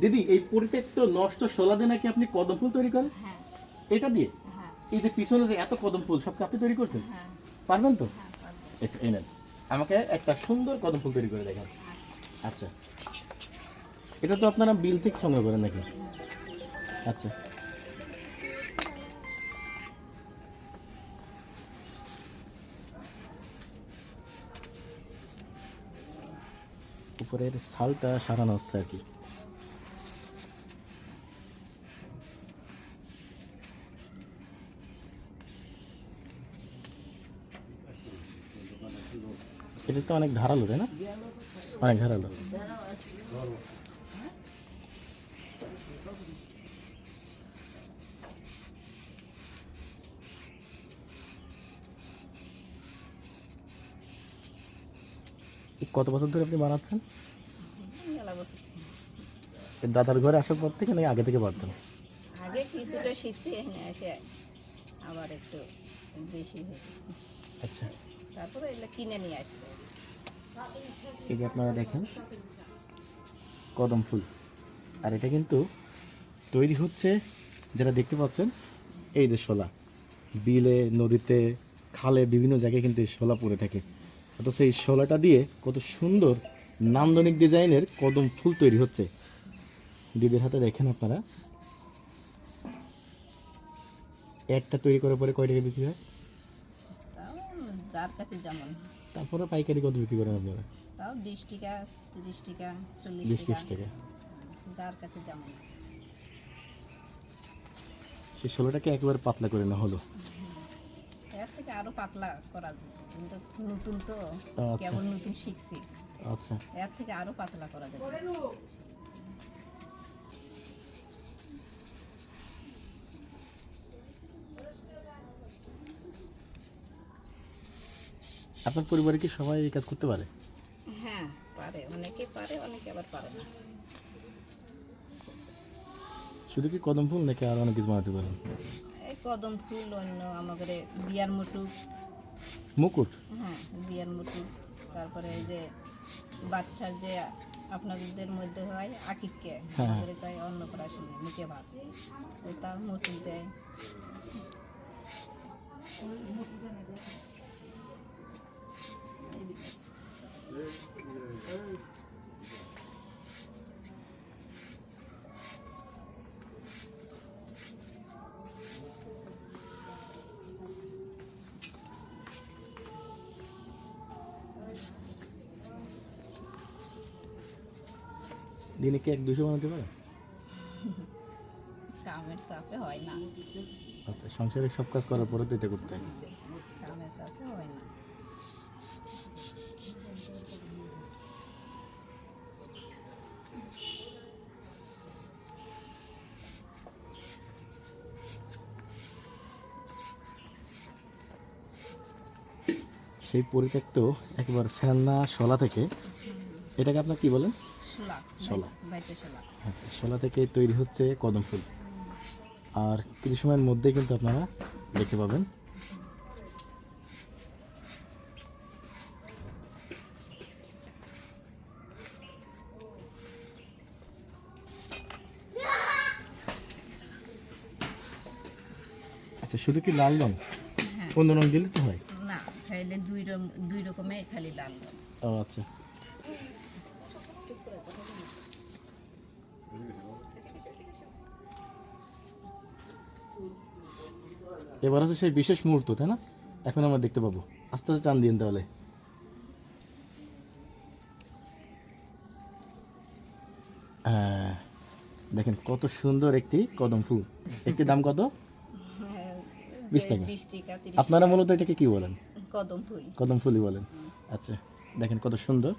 দিদি এই পরিত্যক্ত নষ্ট শোলা দিয়ে নাকি আপনি কদম ফুল তৈরি করেন? হ্যাঁ। এটা দিয়ে? হ্যাঁ। এই যে পিছনে যে এত কদম ফুল সবকে আপনি তৈরি করছেন? হ্যাঁ। পারবেন তো? হ্যাঁ পারব। এস, এই নেন। আমাকে একটা সুন্দর কদম ফুল তৈরি করে দেখান। আচ্ছা। এটা তো আপনারা বিল থেকে সংগ্রহ করেন নাকি? আচ্ছা। উপরের ছালটা সারানো হচ্ছে আর কি। এটা তো অনেক ধারালো তাই না? অনেক ধারালো। কত বছর ধরে আপনি বানাচ্ছেন? দাদার ঘরে আসার পর থেকে নাকি আগে থেকে পারতেন আগে কিছুটা শিখছি এখানে এসে আবার একটু বেশি আচ্ছা। তারপরে কিনে নিয়ে আসছে। এই যে আপনারা দেখেন, কদম ফুল। আর এটা কিন্তু তৈরি হচ্ছে, যেটা দেখতে পাচ্ছেন, এই যে শোলা। বিলে, নদীতে, খালে বিভিন্ন জায়গায় কিন্তু এই শোলা পড়ে থাকে। অথচ এই শোলাটা দিয়ে কত সুন্দর নান্দনিক ডিজাইনের কদম ফুল তৈরি হচ্ছে। দিদির হাতে দেখেন আপনারা। একটা তৈরি করার পরে কয় টাকা বিক্রি হয়? যার কাছে যেমন। তারপরে পাইকারি কত বিক্রি করেন আপনারা? তাও বিশ টাকা তিরিশ টাকা চল্লিশ টাকা। যার কাছে যেমন। সেই ষোলোটাকে একেবারে পাতলা করে না হলো। এর থেকে আরও পাতলা করা যায়। কিন্তু নতুন তো আচ্ছা। কেবল নতুন শিখছি। আচ্ছা। এর থেকে আরও পাতলা করা যাবে আপনার পরিবারে কি সবাই এই কাজ করতে পারে? হ্যাঁ পারে। অনেকে পারে অনেকে আবার পারে না। শুধু কি কদম ফুল নাকি আর অনেক কিছু বানাতে পারেন? এই কদম ফুল অন্য আমাদের বিয়ার মুটু। মুকুট? হ্যাঁ বিয়ার মুটু। তারপরে এই যে বাচ্চার যে আপনাদের মধ্যে হয় আকিককে হ্যাঁ। আমাদের তাই অন্নপ্রাশনে মুখে ভাত। ওটা মুটু দেয়। দিনে কি এক দুশো বানাতে পারে? কামের সাথে হয় না। আচ্ছা সংসারের সব কাজ করার পরে তো এটা করতে হয়। কামের সাথে হয় না। সেই পরিত্যক্ত একবার ফেলনা শলা থেকে এটাকে আপনার কি বলেন? শোলা শোলা। থেকে তৈরি হচ্ছে কদম ফুল। আর কিছু সময়ের মধ্যে কিন্তু আপনারা দেখতে পাবেন। আচ্ছা শুধু কি লাল রং? হ্যাঁ। অন্য রং দিলে তো হয়। না খাইলে দুই রকম দুই রকমের খালি লাল রং। ও আচ্ছা। এবার হচ্ছে সেই বিশেষ মুহূর্ত তাই না? এখন আমরা দেখতে পাবো। আস্তে আস্তে টান দিন তাহলে। দেখেন কত সুন্দর একটি কদম ফুল। একটি দাম কত? বিশ টাকা। আপনারা মূলত এটাকে কি বলেন? কদম ফুল। কদম ফুলই বলেন। আচ্ছা দেখেন কত সুন্দর।